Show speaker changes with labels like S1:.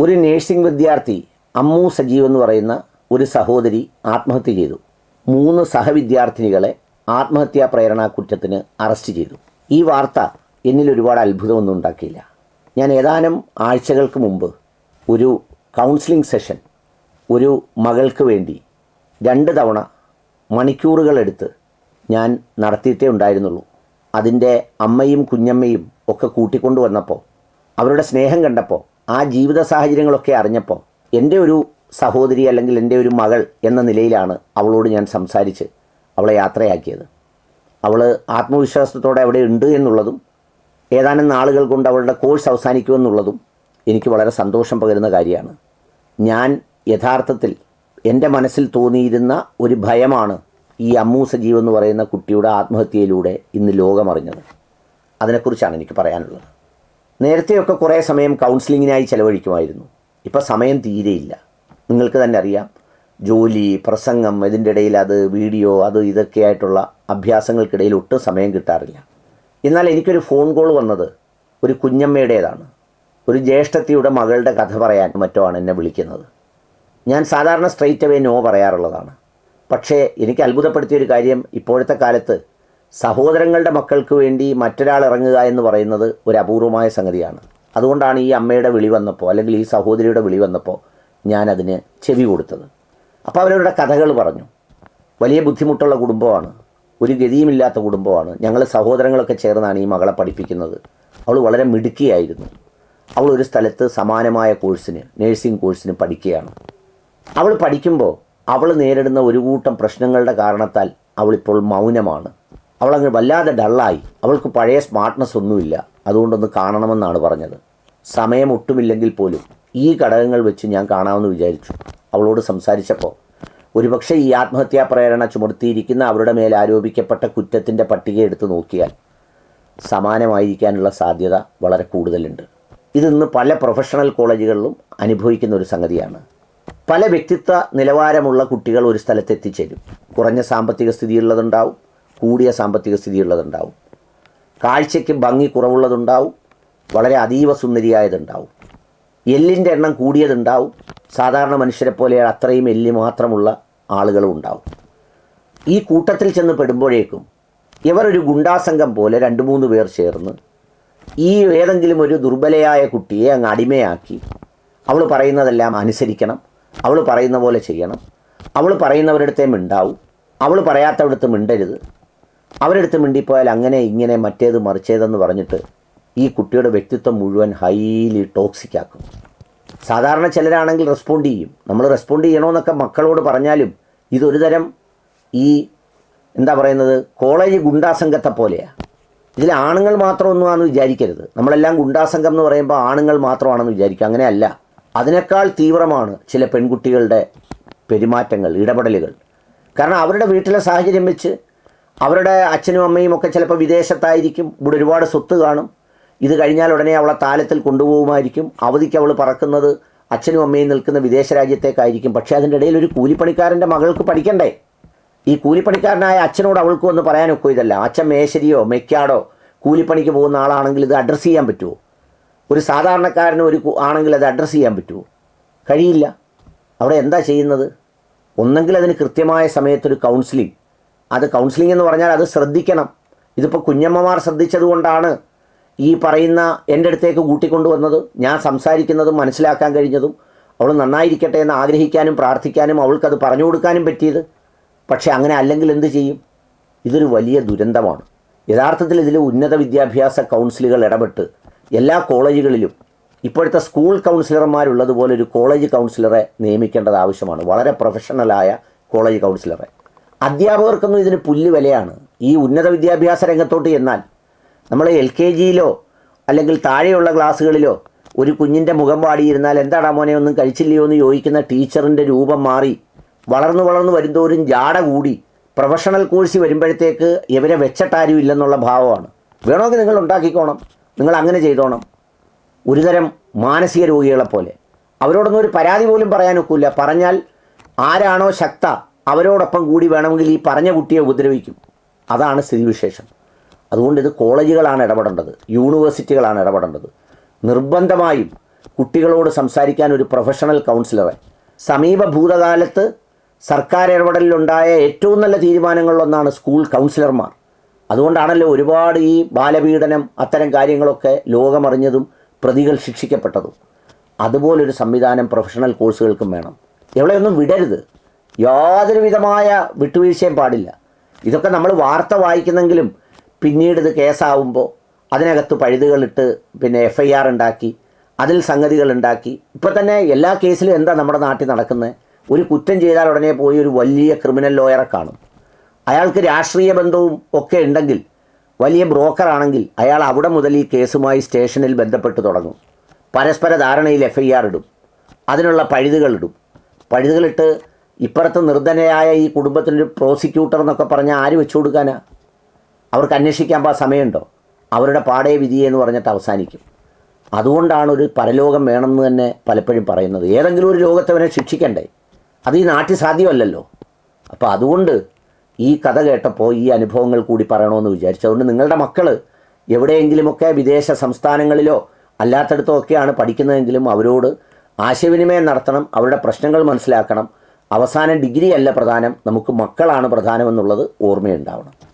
S1: ഒരു നേഴ്സിംഗ് വിദ്യാർത്ഥി അമ്മു സജീവ് എന്ന് പറയുന്ന ഒരു സഹോദരി ആത്മഹത്യ ചെയ്തു. മൂന്ന് സഹവിദ്യാർത്ഥിനികളെ ആത്മഹത്യാ പ്രേരണാ കുറ്റത്തിന് അറസ്റ്റ് ചെയ്തു. ഈ വാർത്ത എന്നിൽ ഒരുപാട് അത്ഭുതമൊന്നും ഉണ്ടാക്കിയില്ല. ഞാൻ ഏതാനും ആഴ്ചകൾക്ക് മുമ്പ് ഒരു കൗൺസിലിംഗ് സെഷൻ ഒരു മകൾക്ക് വേണ്ടി രണ്ട് തവണ മണിക്കൂറുകളെടുത്ത് ഞാൻ നടത്തിയിട്ടേ ഉണ്ടായിരുന്നുള്ളൂ. അതിന്റെ അമ്മയും കുഞ്ഞമ്മയും ഒക്കെ കൂട്ടിക്കൊണ്ടു വന്നപ്പോൾ അവരുടെ സ്നേഹം കണ്ടപ്പോൾ ആ ജീവിത സാഹചര്യങ്ങളൊക്കെ അറിഞ്ഞപ്പോൾ എന്റെ ഒരു സഹോദരി അല്ലെങ്കിൽ എന്റെ ഒരു മകൾ എന്ന നിലയിലാണ് അവളോട് ഞാൻ സംസാരിച്ച് അവളെ യാത്രയാക്കിയത്. അവൾ ആത്മവിശ്വാസത്തോടെ അവിടെ ഉണ്ട് എന്നുള്ളതും ഏതാനും നാളുകൾ കൊണ്ട് അവളുടെ കോഴ്സ് അവസാനിക്കുമെന്നുള്ളതും എനിക്ക് വളരെ സന്തോഷം പകരുന്ന കാര്യമാണ്. ഞാൻ യഥാർത്ഥത്തിൽ എന്റെ മനസ്സിൽ തോന്നിയിരുന്ന ഒരു ഭയമാണ് ഈ അമ്മൂ സജീവ് എന്ന് പറയുന്ന കുട്ടിയുടെ ആത്മഹത്യയിലൂടെ ഇന്ന് ലോകമറിഞ്ഞത്. അതിനെക്കുറിച്ചാണ് എനിക്ക് പറയാനുള്ളത്. നേരത്തെയൊക്കെ കുറേ സമയം കൗൺസിലിങ്ങിനായി ചെലവഴിക്കുമായിരുന്നു. ഇപ്പം സമയം തീരെയില്ല. നിങ്ങൾക്ക് തന്നെ അറിയാം. ജോലി പ്രസംഗം ഇതിന്റെ ഇടയിൽ അത് വീഡിയോ അത് ഇതൊക്കെ ആയിട്ടുള്ള അഭ്യാസങ്ങൾക്കിടയിൽ ഒട്ടും സമയം കിട്ടാറില്ല. എന്നാൽ എനിക്കൊരു ഫോൺ കോൾ വന്നത് ഒരു കുഞ്ഞമ്മയുടേതാണ്. ഒരു ജ്യേഷ്ഠത്തിയുടെ മകളുടെ കഥ പറയാൻ മറ്റോ ആണ് എന്നെ വിളിക്കുന്നത്. ഞാൻ സാധാരണ സ്ട്രെയിറ്റ് അവേ നോ പറയാറുള്ളതാണ്. പക്ഷേ എനിക്ക് അത്ഭുതപ്പെടുത്തിയ ഒരു കാര്യം ഇപ്പോഴത്തെ കാലത്ത് സഹോദരങ്ങളുടെ മക്കൾക്ക് വേണ്ടി മറ്റൊരാൾ ഇറങ്ങുക എന്ന് പറയുന്നത് ഒരു അപൂർവമായ സംഗതിയാണ്. അതുകൊണ്ടാണ് ഈ അമ്മയുടെ വിളി വന്നപ്പോൾ അല്ലെങ്കിൽ ഈ സഹോദരിയുടെ വിളി വന്നപ്പോൾ ഞാനതിന് ചെവി കൊടുത്തത്. അപ്പോൾ അവരവരുടെ കഥകൾ പറഞ്ഞു. വലിയ ബുദ്ധിമുട്ടുള്ള കുടുംബമാണ്. ഒരു ഗതിയുമില്ലാത്ത കുടുംബമാണ്. ഞങ്ങൾ സഹോദരങ്ങളൊക്കെ ചേർന്നാണ് ഈ മകളെ പഠിപ്പിക്കുന്നത്. അവൾ വളരെ മിടുക്കിയായിരുന്നു. അവൾ ഒരു സ്ഥലത്ത് സമാനമായ കോഴ്സിന് നേഴ്സിംഗ് കോഴ്സിന് പഠിക്കുകയാണ്. അവൾ പഠിക്കുമ്പോൾ അവൾ നേരിടുന്ന ഒരു കൂട്ടം പ്രശ്നങ്ങളുടെ കാരണത്താൽ അവളിപ്പോൾ മൗനമാണ്. അവളങ്ങ് വല്ലാതെ ഡള്ളായി. അവൾക്ക് പഴയ സ്മാർട്ട്നെസ് ഒന്നുമില്ല. അതുകൊണ്ടൊന്ന് കാണണമെന്നാണ് പറഞ്ഞത്. സമയം ഒട്ടുമില്ലെങ്കിൽ പോലും ഈ ഘടകങ്ങൾ വെച്ച് ഞാൻ കാണാമെന്ന് വിചാരിച്ചു. അവളോട് സംസാരിച്ചപ്പോൾ ഒരുപക്ഷെ ഈ ആത്മഹത്യാ പ്രേരണ ചുമർത്തിയിരിക്കുന്ന അവരുടെ മേൽ ആരോപിക്കപ്പെട്ട കുറ്റത്തിന്റെ പട്ടിക എടുത്ത് നോക്കിയാൽ സമാനമായിരിക്കാനുള്ള സാധ്യത വളരെ കൂടുതലുണ്ട്. ഇതിന്ന് പല പ്രൊഫഷണൽ കോളേജുകളിലും അനുഭവിക്കുന്ന ഒരു സംഗതിയാണ്. പല വ്യക്തിത്വ നിലവാരമുള്ള കുട്ടികൾ ഒരു സ്ഥലത്ത് എത്തിച്ചേരും കുറഞ്ഞ സാമ്പത്തിക സ്ഥിതിയുള്ളതുണ്ടാവും. കൂടിയ സാമ്പത്തിക സ്ഥിതിയുള്ളതുണ്ടാവും. കാഴ്ചയ്ക്ക് ഭംഗി കുറവുള്ളതുണ്ടാവും. വളരെ അതീവ സുന്ദരിയായതുണ്ടാവും. എല്ലിന്റെ എണ്ണം കൂടിയതുണ്ടാവും. സാധാരണ മനുഷ്യരെ പോലെ അത്രയും എല്ല് മാത്രമുള്ള ആളുകളും ഉണ്ടാവും. ഈ കൂട്ടത്തിൽ ചെന്ന് പെടുമ്പോഴേക്കും ഇവർ ഒരു ഗുണ്ടാസംഘം പോലെ രണ്ട് മൂന്ന് പേർ ചേർന്ന് ഈ ഏതെങ്കിലും ഒരു ദുർബലയായ കുട്ടിയെ അങ്ങ് അടിമയാക്കി. അവൾ പറയുന്നതെല്ലാം അനുസരിക്കണം. അവൾ പറയുന്ന പോലെ ചെയ്യണം. അവൾ പറയുന്നവരടുത്തേ മിണ്ടാവും. അവൾ പറയാത്തവിടത്ത് മിണ്ടരുത്. അവരടുത്ത് മിണ്ടിപ്പോയാൽ അങ്ങനെ ഇങ്ങനെ മറ്റേത് മറിച്ചേതെന്ന് പറഞ്ഞിട്ട് ഈ കുട്ടിയുടെ വ്യക്തിത്വം മുഴുവൻ ഹൈലി ടോക്സിക് ആക്കും. സാധാരണ ചിലരാണെങ്കിൽ റെസ്പോണ്ട് ചെയ്യും. നമ്മൾ റെസ്പോണ്ട് ചെയ്യണമെന്നൊക്കെ മക്കളോട് പറഞ്ഞാലും ഇതൊരു തരം ഈ എന്താ പറയുന്നത് കോളേജ് ഗുണ്ടാസംഘത്തെ പോലെയാണ് ഇതിൽ ആണുങ്ങൾ മാത്രമൊന്നുമാണെന്ന് വിചാരിക്കരുത്. നമ്മളെല്ലാം ഗുണ്ടാസംഘം എന്ന് പറയുമ്പോൾ ആണുങ്ങൾ മാത്രമാണെന്ന് വിചാരിക്കുക അങ്ങനെയല്ല. അതിനേക്കാൾ തീവ്രമാണ് ചില പെൺകുട്ടികളുടെ പെരുമാറ്റങ്ങൾ ഇടപെടലുകൾ. കാരണം അവരുടെ വീട്ടിലെ സാഹചര്യം വെച്ച് അവരുടെ അച്ഛനും അമ്മയും ഒക്കെ ചിലപ്പോൾ വിദേശത്തായിരിക്കും. ഇവിടെ ഒരുപാട് സ്വത്ത് കാണും. ഇത് കഴിഞ്ഞാൽ ഉടനെ അവളെ താലത്തിൽ കൊണ്ടുപോകുമായിരിക്കും. അവധിക്ക് അവൾ പറക്കുന്നത് അച്ഛനും അമ്മയും നിൽക്കുന്ന വിദേശ രാജ്യത്തേക്കായിരിക്കും. പക്ഷേ അതിന്റെ ഇടയിൽ ഒരു കൂലിപ്പണിക്കാരന്റെ മകൾക്ക് പഠിക്കണ്ടേ? ഈ കൂലിപ്പണിക്കാരനായ അച്ഛനോട് അവൾക്ക് ഒന്ന് പറയാനൊക്കെ ഇതല്ല. അച്ഛൻ മേശരിയോ മെക്കാടോ കൂലിപ്പണിക്ക് പോകുന്ന ആളാണെങ്കിൽ ഇത് അഡ്രസ്സ് ചെയ്യാൻ പറ്റുമോ ഒരു സാധാരണക്കാരന് ഒരു ആണെങ്കിൽ അത് അഡ്രസ്സ് ചെയ്യാൻ പറ്റുമോ കഴിയില്ല. അവിടെ എന്താ ചെയ്യുന്നത്? ഒന്നെങ്കിൽ അതിന് കൃത്യമായ സമയത്തൊരു കൗൺസിലിംഗ് അത് കൗൺസിലിംഗ് എന്ന് പറഞ്ഞാൽ അത് ശ്രദ്ധിക്കണം. ഇതിപ്പോൾ കുഞ്ഞമ്മമാർ ശ്രദ്ധിച്ചതുകൊണ്ടാണ് ഈ പറയുന്ന എന്റെ അടുത്തേക്ക് കൂട്ടിക്കൊണ്ടുവന്നത്. ഞാൻ സംസാരിക്കുന്നതും മനസ്സിലാക്കാൻ കഴിഞ്ഞതും അവൾ നന്നായിരിക്കട്ടെ എന്ന് ആഗ്രഹിക്കാനും പ്രാർത്ഥിക്കാനും അവൾക്കത് പറഞ്ഞു കൊടുക്കാനും പറ്റിയത്. പക്ഷേ അങ്ങനെ അല്ലെങ്കിൽ എന്ത് ചെയ്യും? ഇതൊരു വലിയ ദുരന്തമാണ്. യഥാർത്ഥത്തിൽ ഇതിൽ ഉന്നത വിദ്യാഭ്യാസ കൗൺസിലുകൾ ഇടപെട്ട് എല്ലാ കോളേജുകളിലും ഇപ്പോഴത്തെ സ്കൂൾ കൗൺസിലർമാരുള്ളതുപോലെ ഒരു കോളേജ് കൗൺസിലറെ നിയമിക്കേണ്ടത് ആവശ്യമാണ്. വളരെ പ്രൊഫഷണലായ കോളേജ് കൗൺസിലറെ അധ്യാപകർക്കൊന്നും ഇതിന് പുല്ല് വിലയാണ്. ഈ ഉന്നത വിദ്യാഭ്യാസ രംഗത്തോട്ട് എന്നാൽ നമ്മൾ എൽ കെ ജിയിലോ അല്ലെങ്കിൽ താഴെയുള്ള ക്ലാസ്സുകളിലോ ഒരു കുഞ്ഞിന്റെ മുഖം പാടിയിരുന്നാൽ എന്താടാ മോനെ ഒന്നും കഴിച്ചില്ലയോ എന്ന് ചോദിക്കുന്ന ടീച്ചറിന്റെ രൂപം മാറി വളർന്നു വളർന്നു വരുന്തോറും ജാട കൂടി പ്രൊഫഷണൽ കോഴ്സ് വരുമ്പോഴത്തേക്ക് ഇവരെ വെച്ചിട്ടാരും ഇല്ലെന്നുള്ള ഭാവമാണ്. വേണമെങ്കിൽ നിങ്ങൾ ഉണ്ടാക്കിക്കോണം. നിങ്ങൾ അങ്ങനെ ചെയ്തോണം. ഒരുതരം മാനസിക രോഗികളെ പോലെ അവരോടൊന്നും ഒരു പരാതി പോലും പറയാനൊക്കില്ല. പറഞ്ഞാൽ ആരാണോ ശക്ത അവരോടൊപ്പം കൂടി വേണമെങ്കിൽ ഈ പറഞ്ഞ കുട്ടിയെ ഉപദ്രവിക്കും. അതാണ് സ്ഥിതിവിശേഷം. അതുകൊണ്ട് ഇത് കോളേജുകളാണ് ഇടപെടേണ്ടത്. യൂണിവേഴ്സിറ്റികളാണ് ഇടപെടേണ്ടത്. നിർബന്ധമായും കുട്ടികളോട് സംസാരിക്കാൻ ഒരു പ്രൊഫഷണൽ കൗൺസിലറെ. സമീപ ഭൂതകാലത്ത് സർക്കാർ ഇടപെടലിലുണ്ടായ ഏറ്റവും നല്ല തീരുമാനങ്ങളിലൊന്നാണ് സ്കൂൾ കൗൺസിലർമാർ. അതുകൊണ്ടാണല്ലോ ഒരുപാട് ഈ ബാലപീഡനം അത്തരം കാര്യങ്ങളൊക്കെ ലോകമറിഞ്ഞതും പ്രതികൾ ശിക്ഷിക്കപ്പെട്ടതും. അതുപോലൊരു സംവിധാനം പ്രൊഫഷണൽ കോഴ്സുകൾക്കും വേണം. എവിടെയൊന്നും വിടരുത്. യാതൊരു വിധമായ വിട്ടുവീഴ്ചയും പാടില്ല. ഇതൊക്കെ നമ്മൾ വാർത്ത വായിക്കുന്നെങ്കിലും പിന്നീട് ഇത് കേസാവുമ്പോൾ അതിനകത്ത് പഴുതുകളിട്ട് പിന്നെ എഫ് ഐ ആർ ഉണ്ടാക്കി അതിൽ സംഗതികൾ ഉണ്ടാക്കി. ഇപ്പം തന്നെ എല്ലാ കേസിലും എന്താ നമ്മുടെ നാട്ടിൽ നടക്കുന്നത് ഒരു കുറ്റം ചെയ്താൽ ഉടനെ പോയി ഒരു വലിയ ക്രിമിനൽ ലോയറെ കാണും. അയാൾക്ക് രാഷ്ട്രീയ ബന്ധവും ഒക്കെ ഉണ്ടെങ്കിൽ വലിയ ബ്രോക്കറാണെങ്കിൽ അയാൾ അവിടെ മുതൽ ഈ കേസുമായി സ്റ്റേഷനിൽ ബന്ധപ്പെട്ട് തുടങ്ങും. പരസ്പര ധാരണയിൽ എഫ് ഐ ആർ ഇടും. അതിനുള്ള പഴുതുകളിടും പഴുതുകളിട്ട് ഇപ്പുറത്ത് നിർധനയായ ഈ കുടുംബത്തിനൊരു പ്രോസിക്യൂട്ടർ എന്നൊക്കെ പറഞ്ഞാൽ ആര് വെച്ചു കൊടുക്കാനാ? അവർക്ക് അന്വേഷിക്കാൻ പാ സമയമുണ്ടോ? അവരുടെ പാടേ വിധിയെ എന്ന് പറഞ്ഞിട്ട് അവസാനിക്കും. അതുകൊണ്ടാണ് ഒരു പരലോകം വേണമെന്ന് തന്നെ പലപ്പോഴും പറയുന്നത്. ഏതെങ്കിലും ഒരു ലോകത്തവനെ ശിക്ഷിക്കണ്ടേ? അത് ഈ നാട്ടിൽ സാധ്യമല്ലല്ലോ. അപ്പോൾ അതുകൊണ്ട് ഈ കഥ കേട്ടപ്പോൾ ഈ അനുഭവങ്ങൾ കൂടി പറയണമെന്ന് വിചാരിച്ചു. അതുകൊണ്ട് നിങ്ങളുടെ മക്കൾ എവിടെയെങ്കിലുമൊക്കെ വിദേശ സംസ്ഥാനങ്ങളിലോ അല്ലാത്തടത്തോ ഒക്കെയാണ് പഠിക്കുന്നതെങ്കിലും അവരോട് ആശയവിനിമയം നടത്തണം അവരുടെ പ്രശ്നങ്ങൾ മനസ്സിലാക്കണം അവസാനം ഡിഗ്രി അല്ല പ്രധാനം നമുക്ക് മക്കളാണ് പ്രധാനമെന്നുള്ളത് ഓർമ്മയുണ്ടാവണം.